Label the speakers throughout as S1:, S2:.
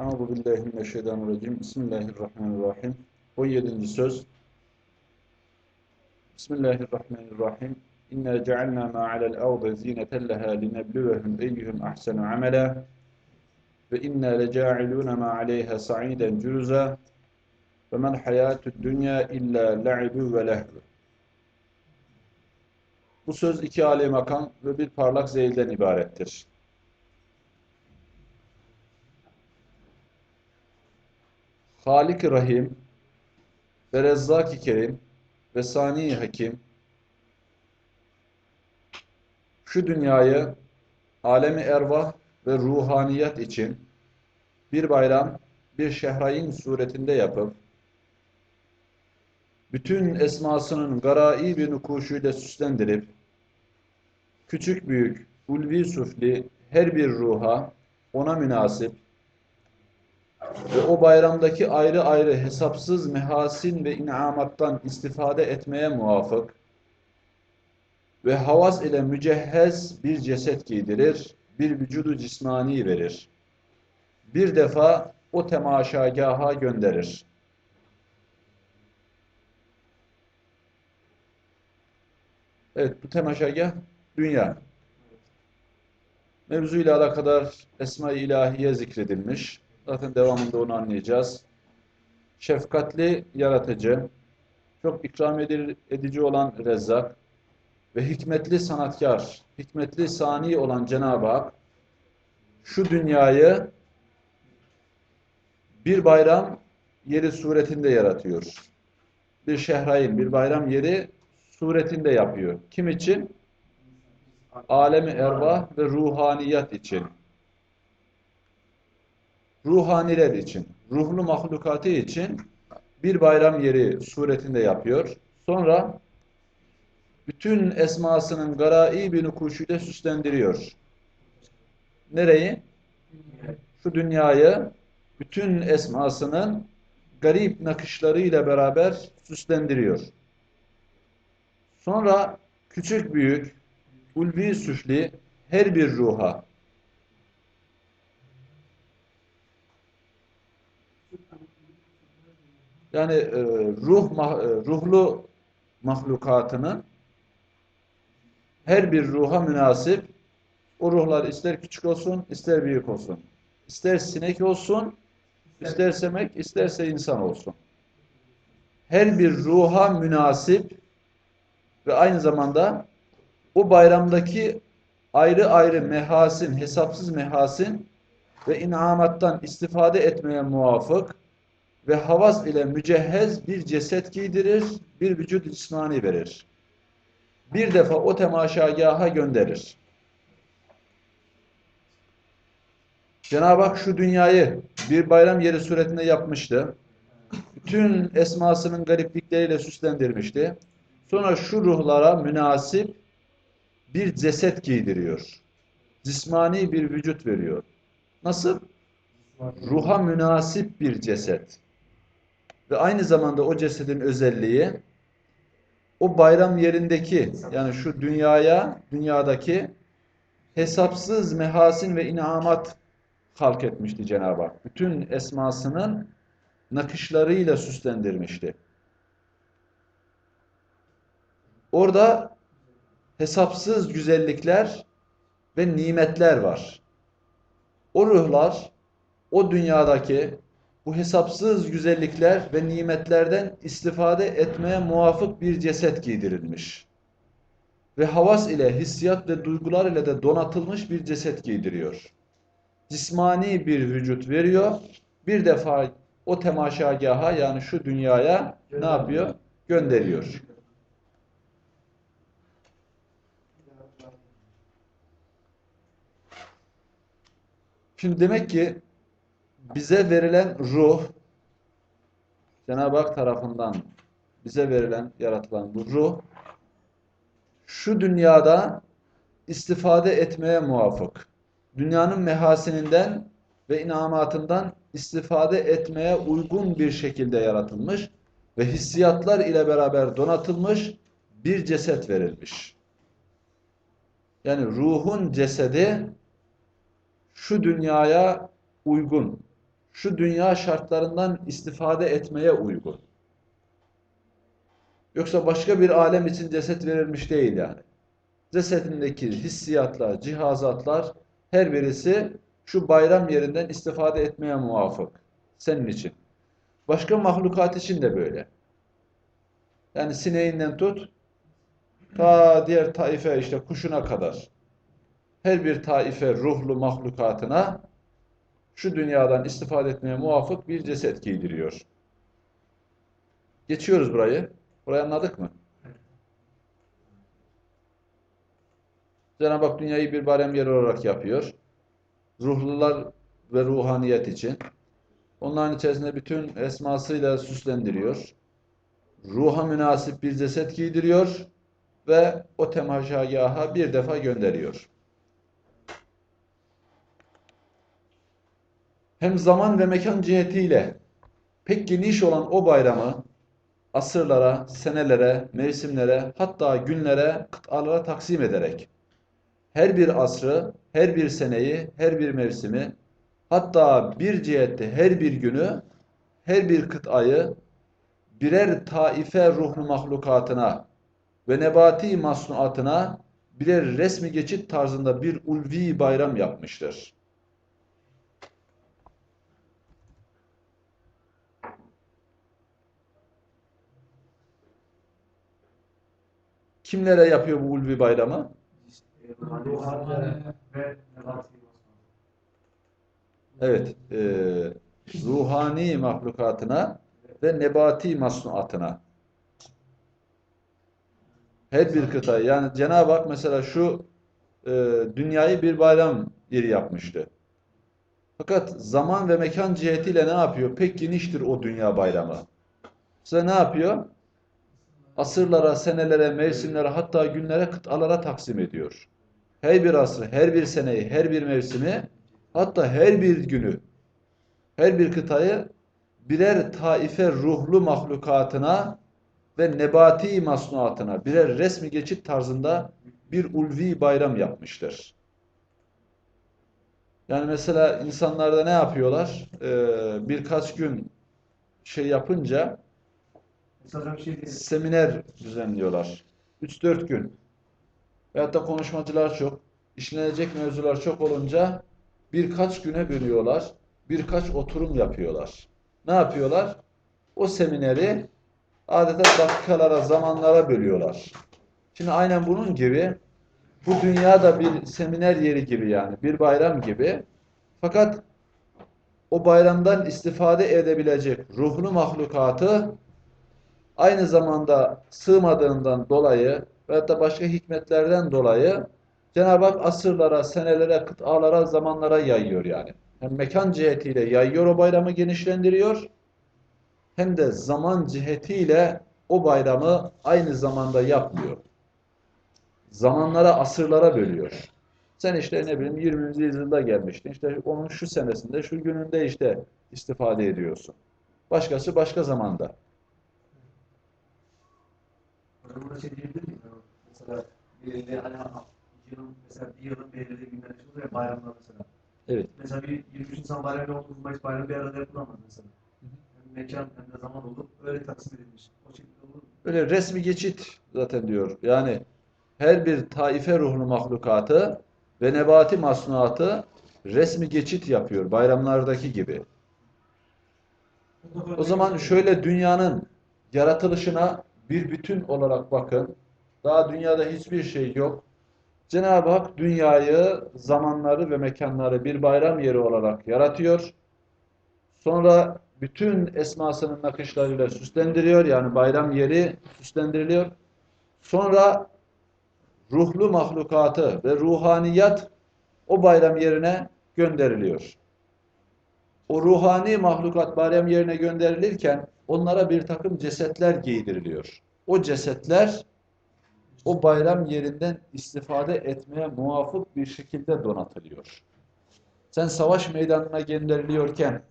S1: Euzu billahi mineşşeytanirracim. Bismillahirrahmanirrahim. 17. söz. Bismillahirrahmanirrahim. İnna cealna ma alel ardı zineten leha linebluvehum eyyuhum ahsenu amela ve inna leca'iluna ma aleyha sa'iden cüruza ve men hayatud dünya illa la'ibu ve lehvu. Bu söz iki âli makam ve bir parlak zeylden ibarettir. Halik-i Rahim ve Rezzak-ı Kerim ve Sani-i Hakim şu dünyayı alemi ervah ve ruhaniyat için bir bayram, bir şehrayin suretinde yapıp bütün esmasının garai bir nukuşuyla süslendirip küçük büyük, ulvi sufli her bir ruha ona münasip ve o bayramdaki ayrı ayrı hesapsız mehasin ve inamattan istifade etmeye muvafık ve havas ile mücehhez bir ceset giydirir, bir vücudu cismani verir. Bir defa o temaşagaha gönderir. Evet, bu temaşagah dünya. Mevzuyla alakadar Esma-i İlahiye zikredilmiş. Zaten devamında onu anlayacağız. Şefkatli yaratıcı, çok ikram edici olan Rezzak ve hikmetli sanatkar, hikmetli sani olan Cenab-ı Hak şu dünyayı bir bayram yeri suretinde yaratıyor. Bir şehrayin, bir bayram yeri suretinde yapıyor. Kim için? Alemi ervah ve ruhaniyat için ruhaniler için, ruhlu mahlukatı için bir bayram yeri suretinde yapıyor. Sonra bütün esmasının garai bir nukuşuyla süslendiriyor. Nereyi? Şu dünyayı bütün esmasının garip nakışlarıyla beraber süslendiriyor. Sonra küçük büyük, ulvi süfli her bir ruha yani e, ruh e, ruhlu mahlukatının her bir ruha münasip o ruhlar ister küçük olsun, ister büyük olsun. İster sinek olsun, ister semek, isterse insan olsun. Her bir ruha münasip ve aynı zamanda o bayramdaki ayrı ayrı mehasin, hesapsız mehasin ve inamattan istifade etmeye muvafık ve havas ile mücehhez bir ceset giydirir, bir vücut cismani verir. Bir defa o temaşagaha gönderir. Cenab-ı Hak şu dünyayı bir bayram yeri suretinde yapmıştı. Bütün esmasının gariplikleriyle süslendirmişti. Sonra şu ruhlara münasip bir ceset giydiriyor. Cismani bir vücut veriyor. Nasıl? Ruha münasip bir ceset. Ve aynı zamanda o cesedin özelliği o bayram yerindeki yani şu dünyaya, dünyadaki hesapsız mehasin ve inamat halk etmişti Cenab-ı Hak. Bütün esmasının nakışlarıyla süslendirmişti. Orada hesapsız güzellikler ve nimetler var. O ruhlar o dünyadaki bu hesapsız güzellikler ve nimetlerden istifade etmeye muvafık bir ceset giydirilmiş. Ve havas ile, hissiyat ve duygular ile de donatılmış bir ceset giydiriyor. Cismani bir vücut veriyor. Bir defa o temaşagaha yani şu dünyaya ne yapıyor? Gönderiyor. Şimdi demek ki bize verilen ruh Cenab-ı Hak tarafından bize verilen, yaratılan bu ruh şu dünyada istifade etmeye muvafık. Dünyanın mehasininden ve inamatından istifade etmeye uygun bir şekilde yaratılmış ve hissiyatlar ile beraber donatılmış bir ceset verilmiş. Yani ruhun cesedi şu dünyaya uygun, şu dünya şartlarından istifade etmeye uygun. Yoksa başka bir alem için ceset verilmiş değil yani. Cesedindeki hissiyatlar, cihazatlar her birisi şu bayram yerinden istifade etmeye muvafık. Senin için. Başka mahlukat için de böyle. Yani sineğinden tut, ta diğer taife işte kuşuna kadar. Her bir taife ruhlu mahlukatına şu dünyadan istifade etmeye muvafık bir ceset giydiriyor. Geçiyoruz burayı. Burayı anladık mı? Cenab-ı Hak dünyayı bir barem yeri olarak yapıyor. Ruhlular ve ruhaniyet için. Onların içerisinde bütün esmasıyla süslendiriyor. Ruha münasip bir ceset giydiriyor ve o temaşagaha bir defa gönderiyor. Hem zaman ve mekan cihetiyle pek geniş olan o bayramı asırlara, senelere, mevsimlere, hatta günlere, kıtalara taksim ederek her bir asrı, her bir seneyi, her bir mevsimi, hatta bir cihette her bir günü, her bir kıtayı birer taife ruhlu mahlukatına ve nebati masnuatına birer resmi geçit tarzında bir ulvi bayram yapmıştır. Kimlere yapıyor bu ulvi bayramı? Evet, e, ruhani mahlukatına ve nebati masnuatına. Her bir kıta. Yani Cenab-ı Hak mesela şu e, dünyayı bir bayram yeri yapmıştı. Fakat zaman ve mekan cihetiyle ne yapıyor? Pek geniştir o dünya bayramı. Size ne yapıyor? Asırlara, senelere, mevsimlere hatta günlere, kıtalara taksim ediyor. Her bir asrı, her bir seneyi, her bir mevsimi hatta her bir günü, her bir kıtayı birer taife ruhlu mahlukatına ve nebati masnuatına birer resmi geçit tarzında bir ulvi bayram yapmıştır. Yani mesela insanlarda ne yapıyorlar? Ee, birkaç gün şey yapınca
S2: Şey
S1: seminer düzenliyorlar. 3-4 gün. Veyahut da konuşmacılar çok. işlenecek mevzular çok olunca birkaç güne bölüyorlar. Birkaç oturum yapıyorlar. Ne yapıyorlar? O semineri adeta dakikalara, zamanlara bölüyorlar. Şimdi aynen bunun gibi bu dünya da bir seminer yeri gibi yani. Bir bayram gibi. Fakat o bayramdan istifade edebilecek ruhlu mahlukatı aynı zamanda sığmadığından dolayı veyahut da başka hikmetlerden dolayı Cenab-ı Hak asırlara, senelere, kıtalara, zamanlara yayıyor yani. Hem mekan cihetiyle yayıyor o bayramı genişlendiriyor hem de zaman cihetiyle o bayramı aynı zamanda yapmıyor. Zamanlara, asırlara bölüyor. Sen işte ne bileyim 20. yüzyılda gelmiştin. İşte onun şu senesinde, şu gününde işte istifade ediyorsun. Başkası başka zamanda.
S2: Burada şey diyebilir miyim? Mesela belirli hani yılın mesela bir yılın belirli günleri çıkıyor ya bayramlar mesela.
S1: Evet.
S2: Mesela bir 23 Nisan bayramı 30 Mayıs bayramı bir arada yapılamaz mesela. Hem mekan hem de zaman olup öyle taksim edilmiş. O şekilde olur?
S1: Öyle resmi geçit zaten diyor. Yani her bir taife ruhlu mahlukatı ve nebati masnuatı resmi geçit yapıyor bayramlardaki gibi. O zaman şöyle dünyanın yaratılışına bir bütün olarak bakın. Daha dünyada hiçbir şey yok. Cenab-ı Hak dünyayı, zamanları ve mekanları bir bayram yeri olarak yaratıyor. Sonra bütün esmasının nakışlarıyla süslendiriyor. Yani bayram yeri süslendiriliyor. Sonra ruhlu mahlukatı ve ruhaniyat o bayram yerine gönderiliyor. O ruhani mahlukat bayram yerine gönderilirken onlara bir takım cesetler giydiriliyor. O cesetler o bayram yerinden istifade etmeye muvafık bir şekilde donatılıyor. Sen savaş meydanına gönderiliyorken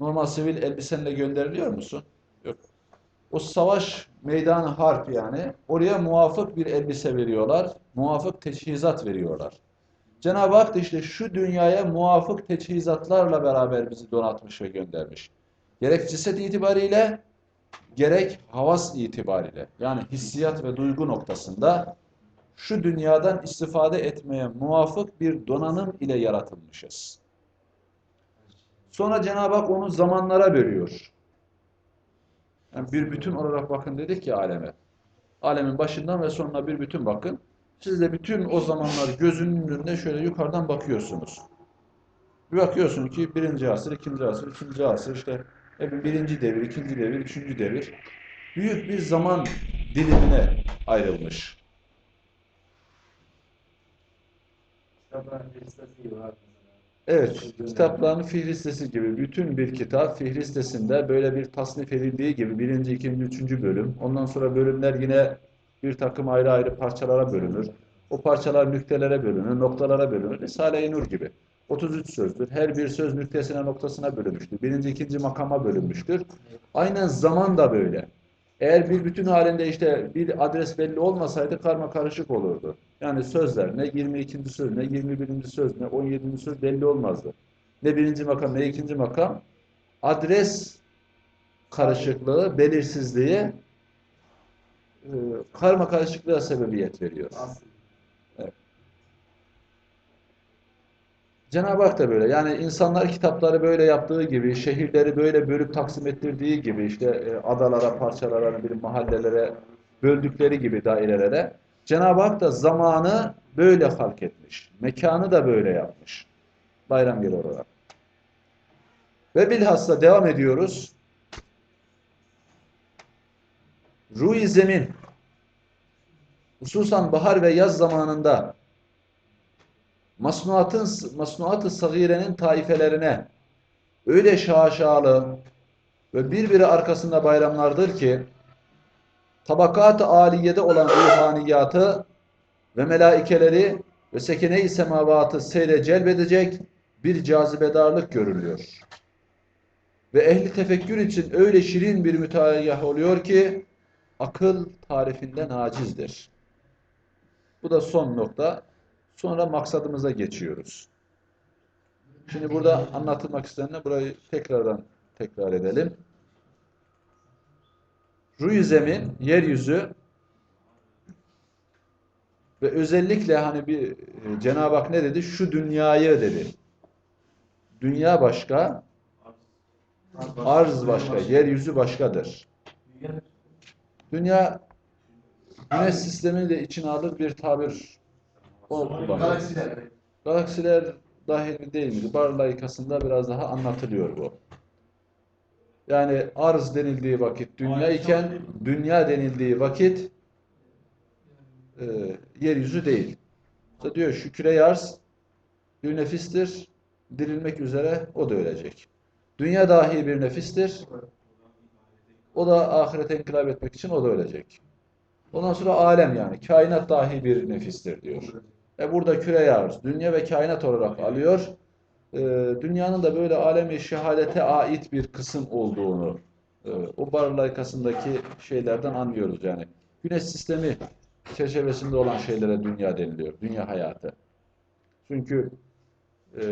S1: normal sivil elbisenle gönderiliyor musun? Yok. O savaş meydanı harp yani oraya muvafık bir elbise veriyorlar, muvafık teçhizat veriyorlar. Cenab-ı Hak da işte şu dünyaya muvafık teçhizatlarla beraber bizi donatmış ve göndermiş. Gerek ceset itibariyle, gerek havas itibariyle, yani hissiyat ve duygu noktasında şu dünyadan istifade etmeye muvafık bir donanım ile yaratılmışız. Sonra Cenab-ı Hak onu zamanlara bölüyor. Yani bir bütün olarak bakın dedik ya aleme. Alemin başından ve sonuna bir bütün bakın. Siz de bütün o zamanlar gözünün önünde şöyle yukarıdan bakıyorsunuz. Bir bakıyorsun ki birinci asır, ikinci asır, üçüncü asır, işte hep birinci devir, ikinci devir, üçüncü devir. Büyük bir zaman dilimine ayrılmış. Evet, kitapların fihristesi gibi bütün bir kitap fihristesinde böyle bir tasnif edildiği gibi birinci, ikinci, üçüncü bölüm. Ondan sonra bölümler yine bir takım ayrı ayrı parçalara bölünür. O parçalar nüktelere bölünür, noktalara bölünür. Risale-i Nur gibi. 33 sözdür. Her bir söz nüktesine noktasına bölünmüştür. Birinci, ikinci makama bölünmüştür. Aynen zaman da böyle. Eğer bir bütün halinde işte bir adres belli olmasaydı karma karışık olurdu. Yani sözler ne 22. söz ne 21. söz ne 17. söz belli olmazdı. Ne birinci makam ne ikinci makam adres karışıklığı, belirsizliği e, karma karışıklığa sebebiyet veriyor.
S2: Aslında.
S1: Cenab-ı Hak da böyle. Yani insanlar kitapları böyle yaptığı gibi, şehirleri böyle bölüp taksim ettirdiği gibi, işte e, adalara, parçalara, bir mahallelere böldükleri gibi dairelere, Cenab-ı Hak da zamanı böyle halk etmiş. Mekanı da böyle yapmış. Bayram yeri olarak. Ve bilhassa devam ediyoruz. Ruh-i zemin, hususan bahar ve yaz zamanında masnuatın masnuat-ı sagirenin taifelerine öyle şaşalı ve birbiri arkasında bayramlardır ki tabakat-ı aliyede olan ruhaniyatı ve melaikeleri ve sekene-i semavatı seyre celbedecek bir cazibedarlık görülüyor. Ve ehli tefekkür için öyle şirin bir müteayyah oluyor ki akıl tarifinden acizdir. Bu da son nokta. Sonra maksadımıza geçiyoruz. Şimdi burada anlatılmak istenene burayı tekrardan tekrar edelim. Ruh zemin, yeryüzü ve özellikle hani bir e, Cenab-ı Hak ne dedi? Şu dünyayı dedi. Dünya başka, arz başka, yeryüzü başkadır.
S2: Dünya
S1: güneş sistemini de içine alır bir tabir o.
S2: Galaksiler.
S1: Galaksiler dahil mi değil miydi? Bar layıkasında biraz daha anlatılıyor bu. Yani arz denildiği vakit dünya iken dünya denildiği vakit e, yeryüzü değil. İşte diyor şu küre arz bir nefistir. Dirilmek üzere o da ölecek. Dünya dahi bir nefistir. O da ahirete inkılap etmek için o da ölecek. Ondan sonra alem yani kainat dahi bir nefistir diyor. E burada küre arz, dünya ve kainat olarak alıyor. E, dünyanın da böyle alemi şehadete ait bir kısım olduğunu e, o bar layıkasındaki şeylerden anlıyoruz yani. Güneş sistemi çerçevesinde olan şeylere dünya deniliyor. Dünya hayatı. Çünkü e,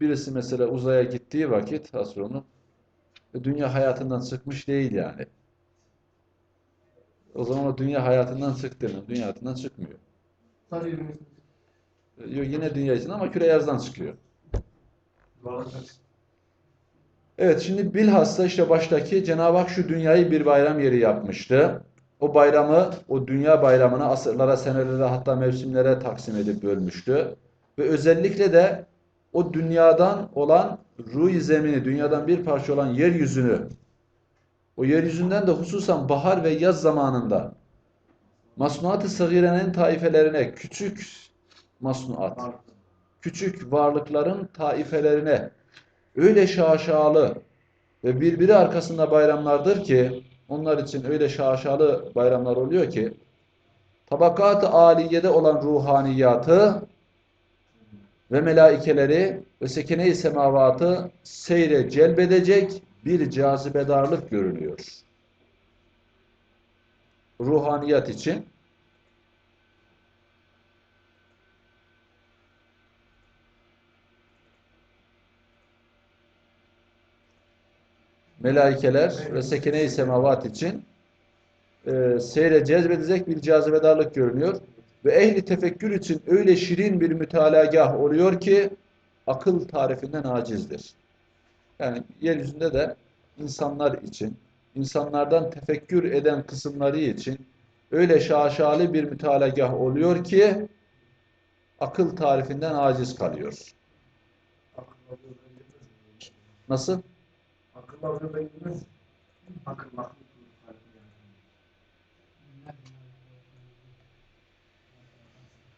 S1: birisi mesela uzaya gittiği vakit astronot e, dünya hayatından çıkmış değil yani. O zaman o dünya hayatından çıktı mı? Dünya hayatından çıkmıyor.
S2: Sadece
S1: yine dünya için ama küre arzdan çıkıyor. Evet şimdi bilhassa işte baştaki Cenab-ı Hak şu dünyayı bir bayram yeri yapmıştı. O bayramı, o dünya bayramını asırlara, senelere hatta mevsimlere taksim edip bölmüştü. Ve özellikle de o dünyadan olan ruh zemini, dünyadan bir parça olan yeryüzünü, o yeryüzünden de hususan bahar ve yaz zamanında masnuat-ı sagirenin taifelerine, küçük masnuat, küçük varlıkların taifelerine öyle şaşalı ve birbiri arkasında bayramlardır ki onlar için öyle şaşalı bayramlar oluyor ki tabakat-ı aliyede olan ruhaniyatı ve melaikeleri ve sekene-i semavatı seyre celbedecek bir cazibedarlık görülüyor ruhaniyat için melaikeler ve sekene-i semavat için e, seyre cezbedecek bir cazibedarlık görünüyor. Ve ehli tefekkür için öyle şirin bir mütalagah oluyor ki akıl tarifinden acizdir. Yani yeryüzünde de insanlar için, insanlardan tefekkür eden kısımları için öyle şaşalı bir mütalagah oluyor ki akıl tarifinden aciz kalıyor. Nasıl?
S2: Akıl.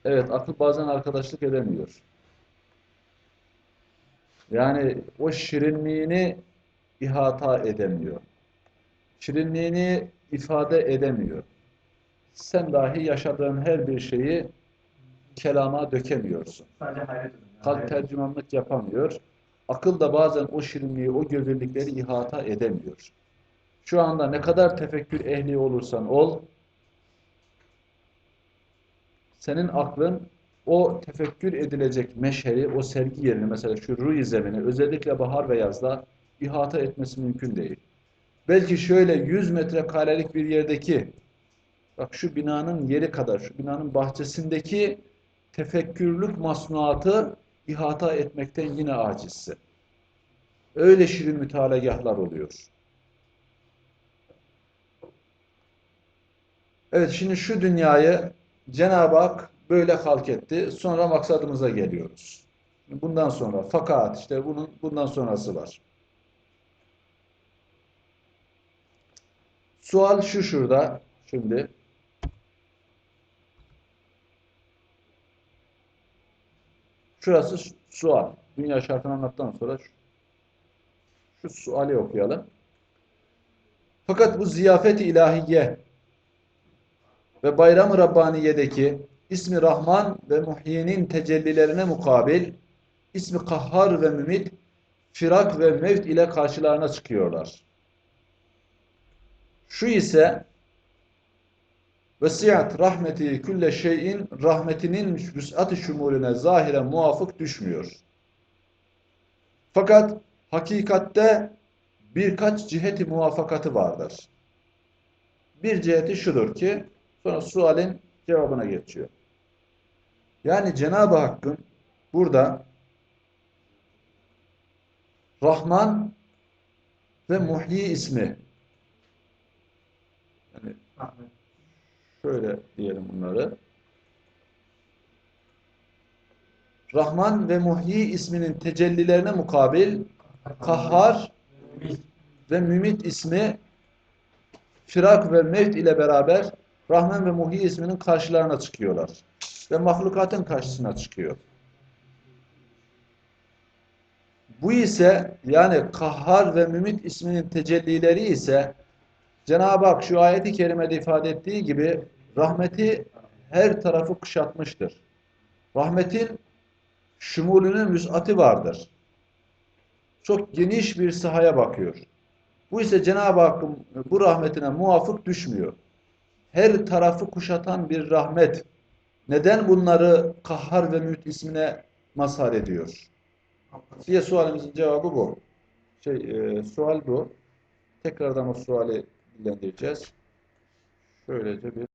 S1: Evet, akıl bazen arkadaşlık edemiyor. Yani o şirinliğini ihata edemiyor. Şirinliğini ifade edemiyor. Sen dahi yaşadığın her bir şeyi kelama dökemiyorsun. Kalp tercümanlık yapamıyor. Akıl da bazen o şirinliği, o güzellikleri ihata edemiyor. Şu anda ne kadar tefekkür ehli olursan ol, senin aklın o tefekkür edilecek meşheri, o sergi yerini mesela şu ruh zemini özellikle bahar ve yazda ihata etmesi mümkün değil. Belki şöyle 100 metrekarelik bir yerdeki bak şu binanın yeri kadar, şu binanın bahçesindeki tefekkürlük masnuatı ihata etmekten yine acizsin. Öyle şirin mütalagahlar oluyor. Evet şimdi şu dünyayı Cenab-ı Hak böyle halk etti. Sonra maksadımıza geliyoruz. Bundan sonra fakat işte bunun bundan sonrası var. Sual şu şurada şimdi. Şurası su- sual. Dünya şartını anlattıktan sonra şu, şu suali okuyalım. Fakat bu ziyafet-i ilahiye ve Bayram-ı Rabbaniye'deki ismi Rahman ve Muhyi'nin tecellilerine mukabil ismi Kahhar ve Mümit firak ve mevt ile karşılarına çıkıyorlar. Şu ise Vesiat rahmeti külle şeyin rahmetinin vüs'at-ı şumulüne zahiren muvafık düşmüyor. Fakat hakikatte birkaç ciheti muvafakatı vardır. Bir ciheti şudur ki sonra sualin cevabına geçiyor. Yani Cenab-ı Hakk'ın burada Rahman ve Muhyi ismi. Şöyle diyelim bunları. Rahman ve Muhyi isminin tecellilerine mukabil Kahhar ve Mümit ismi Firak ve Mevt ile beraber Rahman ve Muhyi isminin karşılarına çıkıyorlar. Ve mahlukatın karşısına çıkıyor. Bu ise yani Kahhar ve Mümit isminin tecellileri ise Cenab-ı Hak şu ayeti kerimede ifade ettiği gibi rahmeti her tarafı kuşatmıştır. Rahmetin şumulünün vüs'ati vardır. Çok geniş bir sahaya bakıyor. Bu ise Cenab-ı Hakk'ın bu rahmetine muvafık düşmüyor. Her tarafı kuşatan bir rahmet. Neden bunları Kahhar ve Mümit ismine mazhar ediyor? diye sualimizin cevabı bu. Şey, e, sual bu. Tekrardan o suali dillendireceğiz. Şöylece bir